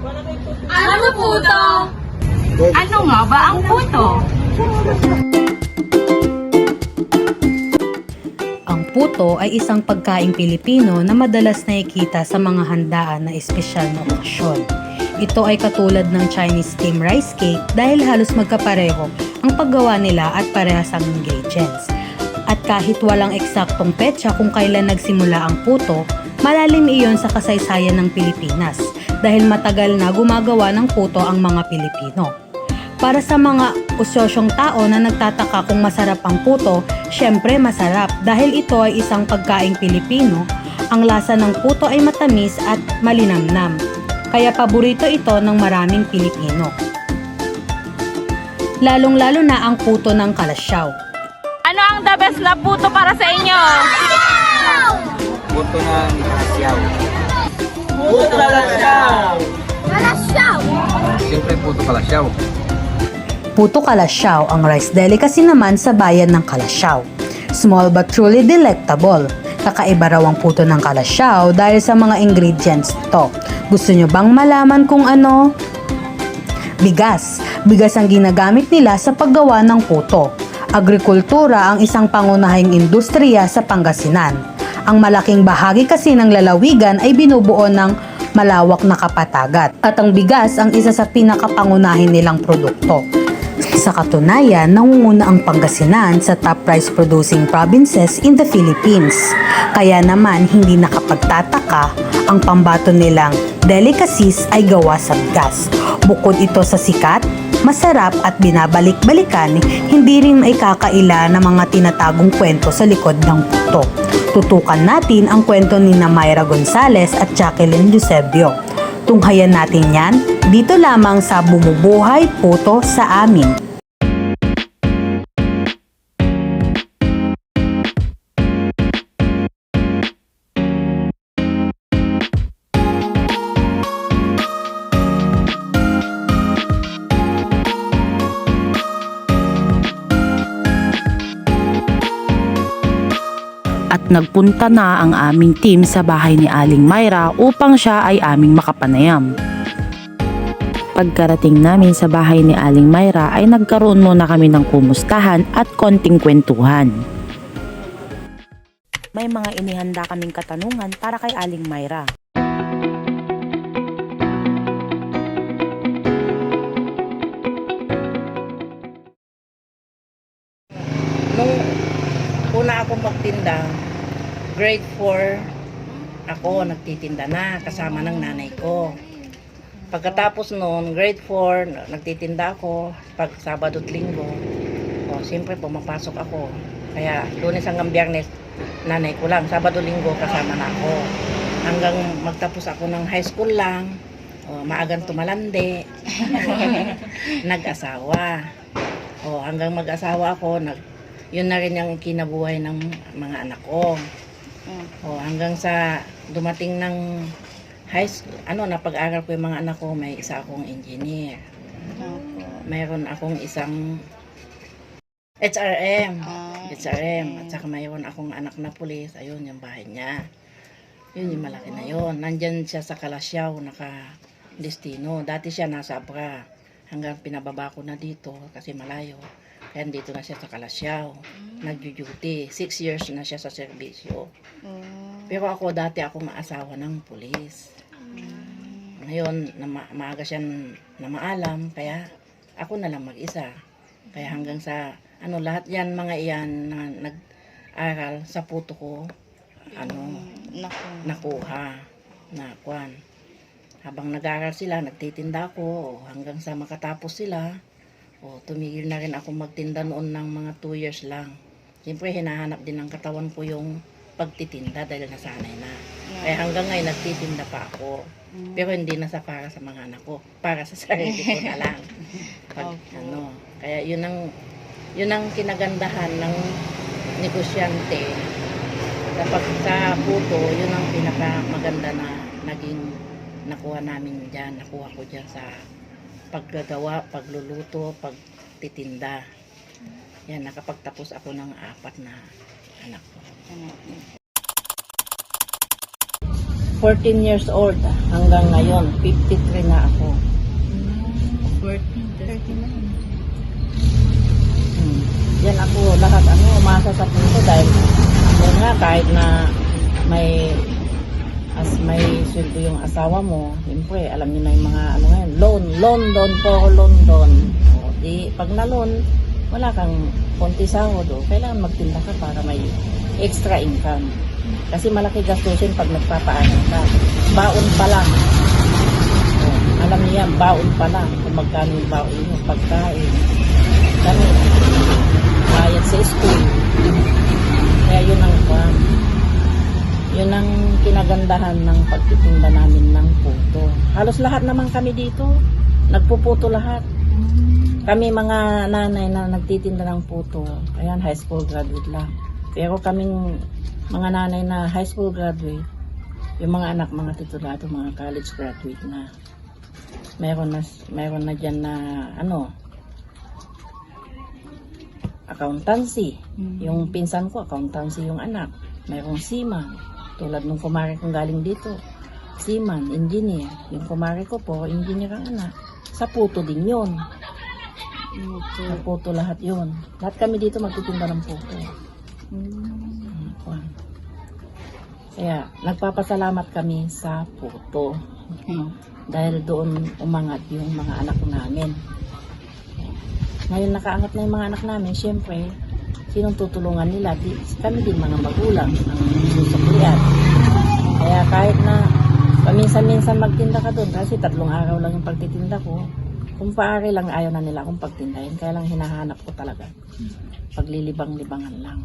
Ano puto? Ano nga ba ang puto? Ang puto ay isang pagkaing Pilipino na madalas nakikita sa mga handaan na espesyal na okasyon. Ito ay katulad ng Chinese steamed rice cake dahil halos magkapareho ang paggawa nila at parehas ang ingredients. At kahit walang eksaktong petsa kung kailan nagsimula ang puto, malalim iyon sa kasaysayan ng Pilipinas dahil matagal na gumagawa ng puto ang mga Pilipino. Para sa mga usyosyong tao na nagtataka kung masarap ang puto, syempre masarap dahil ito ay isang pagkaing Pilipino. Ang lasa ng puto ay matamis at malinamnam. Kaya paborito ito ng maraming Pilipino. Lalong-lalo na ang puto ng kalasyaw. Ano ang the best na puto para sa inyo? Puto ng Asyaw. Siyempre puto kalasyaw. Puto Kalasyaw ang rice delicacy naman sa bayan ng Kalasyaw. Small but truly delectable. Kakaiba raw ang puto ng Kalasyaw dahil sa mga ingredients to. Gusto nyo bang malaman kung ano? Bigas. Bigas ang ginagamit nila sa paggawa ng puto. Agrikultura ang isang pangunahing industriya sa Pangasinan. Ang malaking bahagi kasi ng lalawigan ay binubuo ng malawak na kapatagat at ang bigas ang isa sa pinakapangunahin nilang produkto. Sa katunayan, nangunguna ang Pangasinan sa top rice producing provinces in the Philippines. Kaya naman hindi nakapagtataka ang pambato nilang delicacies ay gawa sa bigas. Bukod ito sa sikat, masarap at binabalik-balikan, hindi rin may kakaila ng mga tinatagong kwento sa likod ng puto. Tutukan natin ang kwento ni na Mayra Gonzalez at Jacqueline Eusebio. Tunghayan natin yan dito lamang sa Bumubuhay Puto sa Amin. Nagpunta na ang aming team sa bahay ni Aling Myra upang siya ay aming makapanayam. Pagkarating namin sa bahay ni Aling Myra ay nagkaroon muna kami ng kumustahan at konting kwentuhan. May mga inihanda kaming katanungan para kay Aling Myra. nung una akong magtinda, grade 4, ako nagtitinda na kasama ng nanay ko. Pagkatapos noon, grade 4, nagtitinda ako pag Sabado at Linggo. O, siyempre pumapasok ako. Kaya lunes hanggang biyernes, nanay ko lang. Sabado Linggo kasama na ako. Hanggang magtapos ako ng high school lang, o, maagang tumalande, nag-asawa. O, hanggang mag-asawa ako, nag, yun na rin yung kinabuhay ng mga anak ko. O, hanggang sa dumating ng high school, ano, napag-aral ko yung mga anak ko, may isa akong engineer. Mayroon akong isang HRM. HRM. At saka mayroon akong anak na pulis. Ayun, yung bahay niya. Yun yung malaki na yun. Nandyan siya sa Kalasyaw, naka destino. Dati siya nasa Abra. Hanggang pinababa ko na dito kasi malayo. Kaya dito na siya sa Kalasyaw. Nag-duty. Six years na siya sa serbisyo. Pero ako dati akong asawa ng pulis. Ngayon, na ma- maaga siya na maalam, kaya ako na lang mag-isa. Kaya hanggang sa, ano, lahat yan, mga iyan na nag-aral sa puto ko, ano, nakuha, na kwan. Habang nag-aral sila, nagtitinda ako, o hanggang sa makatapos sila, o tumigil na rin ako magtinda noon ng mga 2 years lang. Siyempre, hinahanap din ng katawan ko yung pagtitinda dahil nasanay na. Kaya hanggang ngayon, nagtitinda pa ako. Pero hindi na sa para sa mga anak ko. Para sa sarili ko na lang. Pag, ano, kaya yun ang, yun ang kinagandahan ng negosyante. Kapag sa puto, yun ang pinakamaganda na naging nakuha namin dyan. Nakuha ko dyan sa paggagawa, pagluluto, pagtitinda. Yan, nakapagtapos ako ng apat na anak ko. 14 years old hanggang ngayon, 53 na ako. 14, Hmm. Yan ako, lahat ano, umasa sa puso dahil yun nga, kahit na may as may sweldo yung asawa mo, siyempre, alam niyo na yung mga ano ngayon, loan, loan, loan po, loan, loan. O, di, pag na loan, wala kang konti sahod, o, kailangan magtinda ka para may extra income. Kasi malaki gastusin pag nagpapaaral ka. Baon pa lang. O, alam niya, baon pa lang kung magkano yung baon mo, pagkain. Kami, bayad sa school. Kaya yun ang kwan. Yun ang kinagandahan ng pagtitinda namin ng puto. Halos lahat naman kami dito. Nagpuputo lahat. Kami mga nanay na nagtitinda ng puto. Ayan, high school graduate lang. Pero kaming mga nanay na high school graduate, yung mga anak, mga titulado, mga college graduate na. Meron na, meron na dyan na, ano, accountancy. Yung pinsan ko, accountancy yung anak. Mayroong seaman. Tulad nung kumare kong galing dito. Seaman, engineer. Yung kumare ko po, engineer ang anak. Sa puto din yun. Sa puto lahat yun. Lahat kami dito magtitinda ng puto. Mm. Kaya, nagpapasalamat kami sa puto. Dahil doon umangat yung mga anak namin. Ngayon nakaangat na yung mga anak namin, syempre, sinong tutulungan nila? Di, kami din mga magulang ang susuklian. Kaya kahit na paminsan-minsan magtinda ka doon, kasi tatlong araw lang yung pagtitinda ko, kung paari lang ayaw na nila akong pagtindahin, kaya lang hinahanap ko talaga. Paglilibang-libangan lang.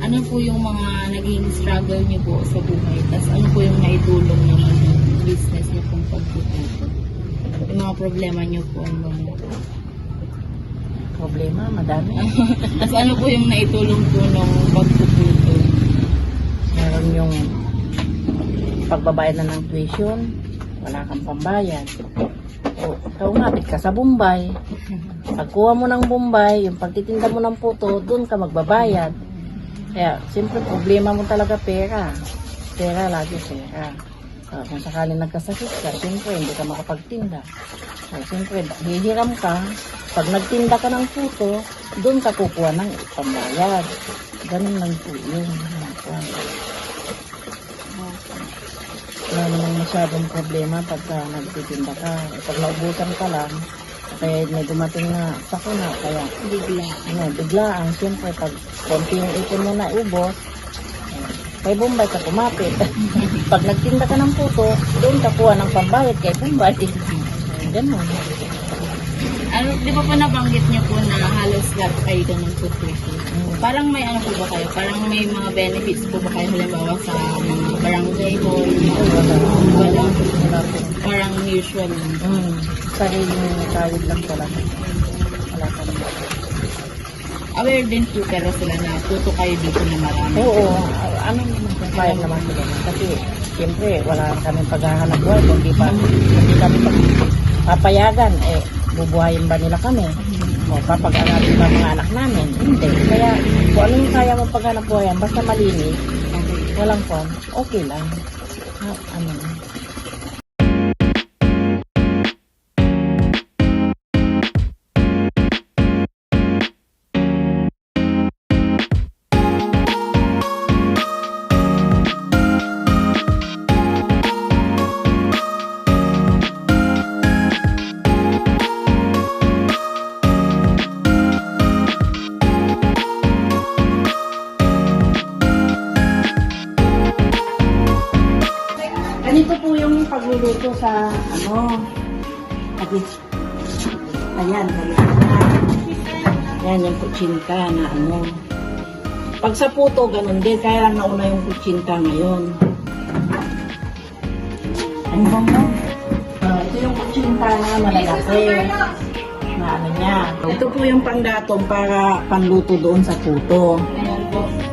Ano po yung mga naging struggle niyo po sa buhay? Tapos ano po yung naitulong naman ng business niyo pong pagpuputo? Yung mga problema niyo po. Ano? Problema, madami. Tapos ano po yung naitulong po ng pagpuputo? Meron yung pagbabayad na ng tuition, wala kang pambayad. O, ikaw umapit ka sa Bombay. Pagkuha mo ng Bombay, yung pagtitinda mo ng puto, doon ka magbabayad. Kaya, siyempre, problema mo talaga pera. Pera, lagi pera. Ah, kung sakaling nagkasakit ka, siyempre, hindi ka makapagtinda. So, siyempre, hihiram ka. Pag nagtinda ka ng puto, doon ka kukuha ng pambayad. Ganun lang po yun. Wala naman masyadong problema pagka nagtitinda ka. Pag naubusan ka lang, kaya may dumating na sakuna, kaya Bigla. ano, biglaan. Siyempre, pag konti yung ipon mo na ubos, eh, kay Bombay ka kumapit. pag nagtinda ka ng puto, doon ka kuha ng pambayad kay Bombay. Ganun. Ano, di ba po nabanggit niyo po na halos lahat kayo ganun po po? Parang may ano po ba kayo? Parang may mga benefits po ba kayo halimbawa sa mga barangay hall? Wala. Wala. Wala po. Parang usual. Mm, sariling kawid lang talaga. Wala naman. Aware din po pero sila na puto kayo dito na marami. Oo, ano naman, payag naman sila. Kasi, siyempre, wala kaming paghahanap buhay. Kung di pa, hindi kami papayagan, eh, bubuhayin ba nila kami? O, papag-aralin ba mga anak namin? Hindi. Kaya, kung ano yung kaya mo paghanap buhayan, basta malinis, walang pon, okay lang. Ha, ano pagluluto sa ano. Ayan, ganito na. Yan yung kutsinta na ano. Pag sa puto, ganun din. Kaya lang nauna yung kutsinta ngayon. Ano ba mo? Ah, ito yung kutsinta na malalaki. Na ano niya. Ito po yung panggatong para panluto doon sa puto.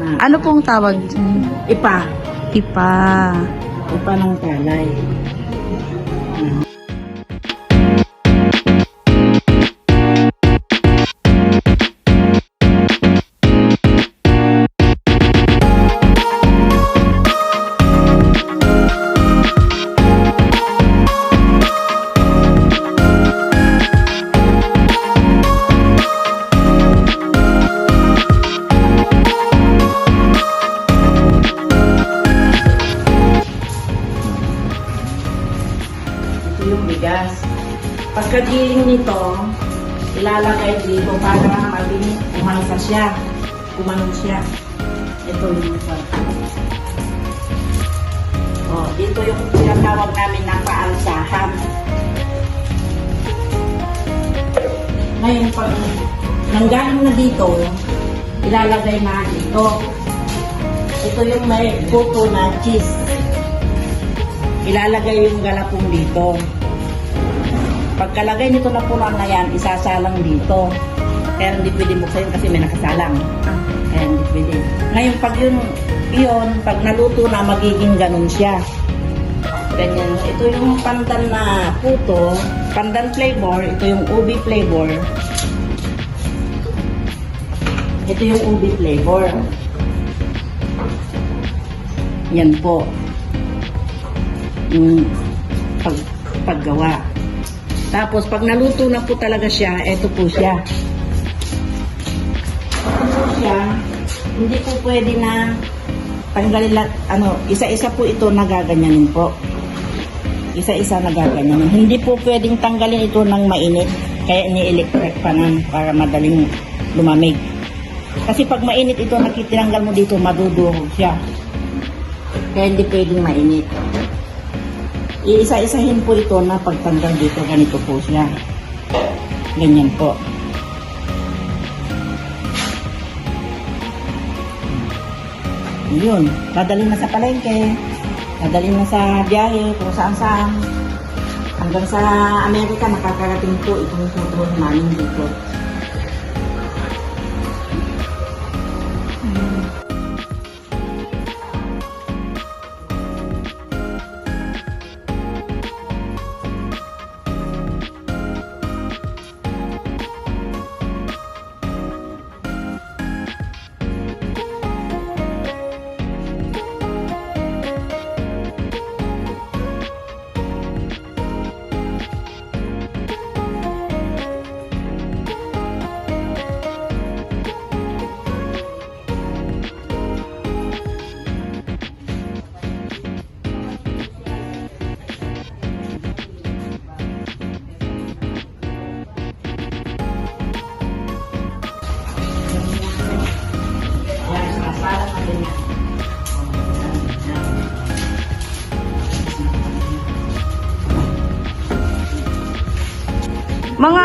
Na, Ano pong tawag? ipa. Ipa. Ipa ng palay. Bigas. Pagkagiling nito, ilalagay dito para maging umansa siya. Kumanon siya. Ito yung isa. Oh, dito yung tinatawag namin na paalsahan. Ngayon, pag nanggaling na dito, ilalagay na dito. Ito yung may puto na cheese. Ilalagay yung galapong dito. Pagkalagay nito na puno na yan, isasalang dito. Kaya hindi pwede buksan kasi may nakasalang. Kaya hindi pwede. Ngayon, pag yun, yun, pag naluto na, magiging ganun siya. Ganyan. Ito yung pandan na puto, pandan flavor, ito yung ubi flavor. Ito yung ubi flavor. Yan po. Yung pag, paggawa. Tapos, pag naluto na po talaga siya, eto po siya. Ito po siya, hindi po pwede na tanggalin lahat, ano, isa-isa po ito nagaganyanin po. Isa-isa nagaganyanin. Hindi po pwedeng tanggalin ito ng mainit, kaya ni-electric pa nan para madaling lumamig. Kasi pag mainit ito, nakitinanggal mo dito, madudurog siya. Kaya hindi pwedeng mainit. Iisa-isahin po ito na pagtanggal dito, ganito po siya. Ganyan po. Yun, dadalhin na sa palengke, dadalhin na sa biyahe, kung saan saan. Hanggang sa Amerika, nakakarating po itong photo namin dito.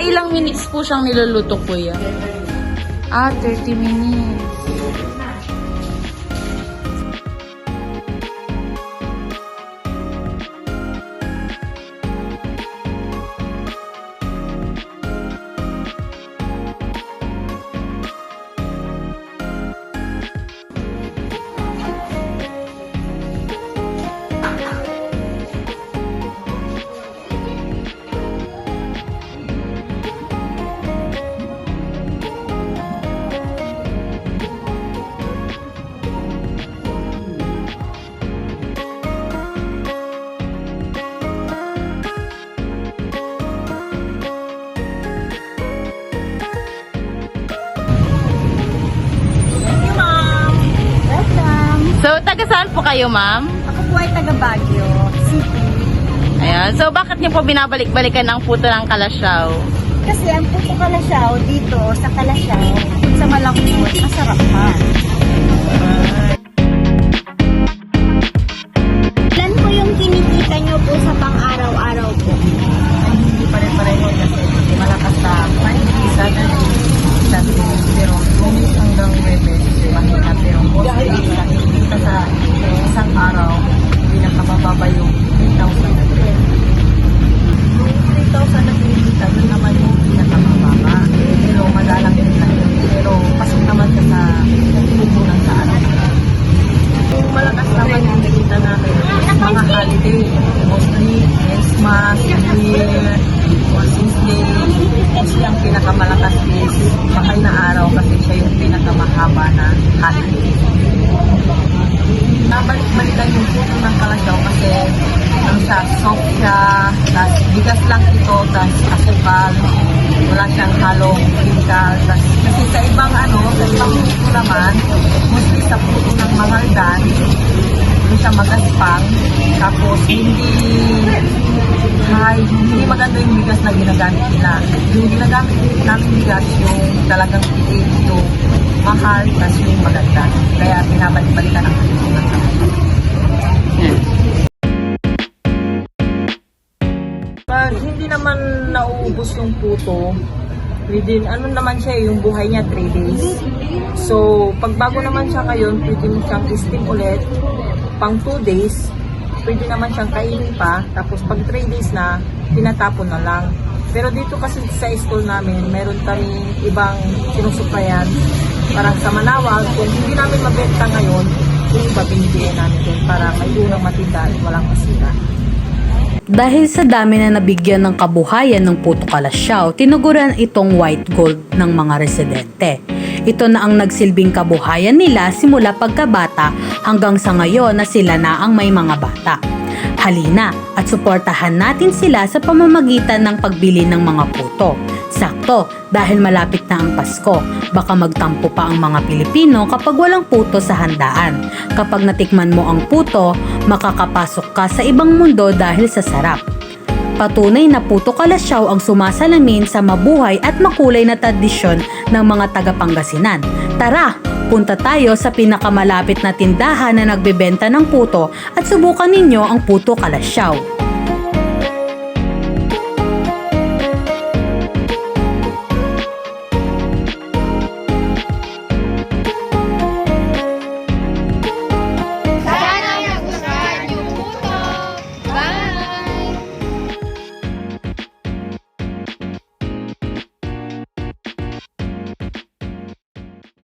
Ilang minutes po siyang niluluto, kuya? Ah, 30 minutes. So, taga saan po kayo, ma'am? Ako po ay taga Baguio City. Ayan. So, bakit niyo po binabalik-balikan ang puto ng kalasyaw? Kasi ang puso kalasyaw dito sa kalasyaw, sa malangkot, masarap pa. Siya, tas bigas lang ito, tas asukal, wala siyang halong chemical, tas kasi sa ibang ano, sa ibang puto naman, mostly sa puto ng mangaldan, hindi siya magaspang, tapos hindi ay, hindi maganda yung bigas na ginagamit nila. Yung ginagamit namin bigas, yung talagang titig, yung mahal, tas yung maganda. Kaya pinabalik-balikan ang presyo ng kalasyaw. Pag hindi naman nauubos yung puto, within ano naman siya yung buhay niya 3 days. So, pag bago naman siya ngayon, pwede mo siyang steam ulit pang 2 days. Pwede naman siyang kainin pa. Tapos pag 3 days na, tinatapon na lang. Pero dito kasi sa school namin, meron kami ibang sinusuplayan. Parang sa Manawag, kung hindi namin mabenta ngayon, yung iba binibigyan namin doon para may unang matinda at walang masira. Dahil sa dami na nabigyan ng kabuhayan ng Puto Kalasyaw, tinuguran itong white gold ng mga residente. Ito na ang nagsilbing kabuhayan nila simula pagkabata hanggang sa ngayon na sila na ang may mga bata. Halina at suportahan natin sila sa pamamagitan ng pagbili ng mga puto. Sakto, dahil malapit na ang Pasko, baka magtampo pa ang mga Pilipino kapag walang puto sa handaan. Kapag natikman mo ang puto, makakapasok ka sa ibang mundo dahil sa sarap. Patunay na puto kalasyaw ang sumasalamin sa mabuhay at makulay na tradisyon ng mga taga-Pangasinan. Tara, punta tayo sa pinakamalapit na tindahan na nagbebenta ng puto at subukan ninyo ang puto kalasyaw.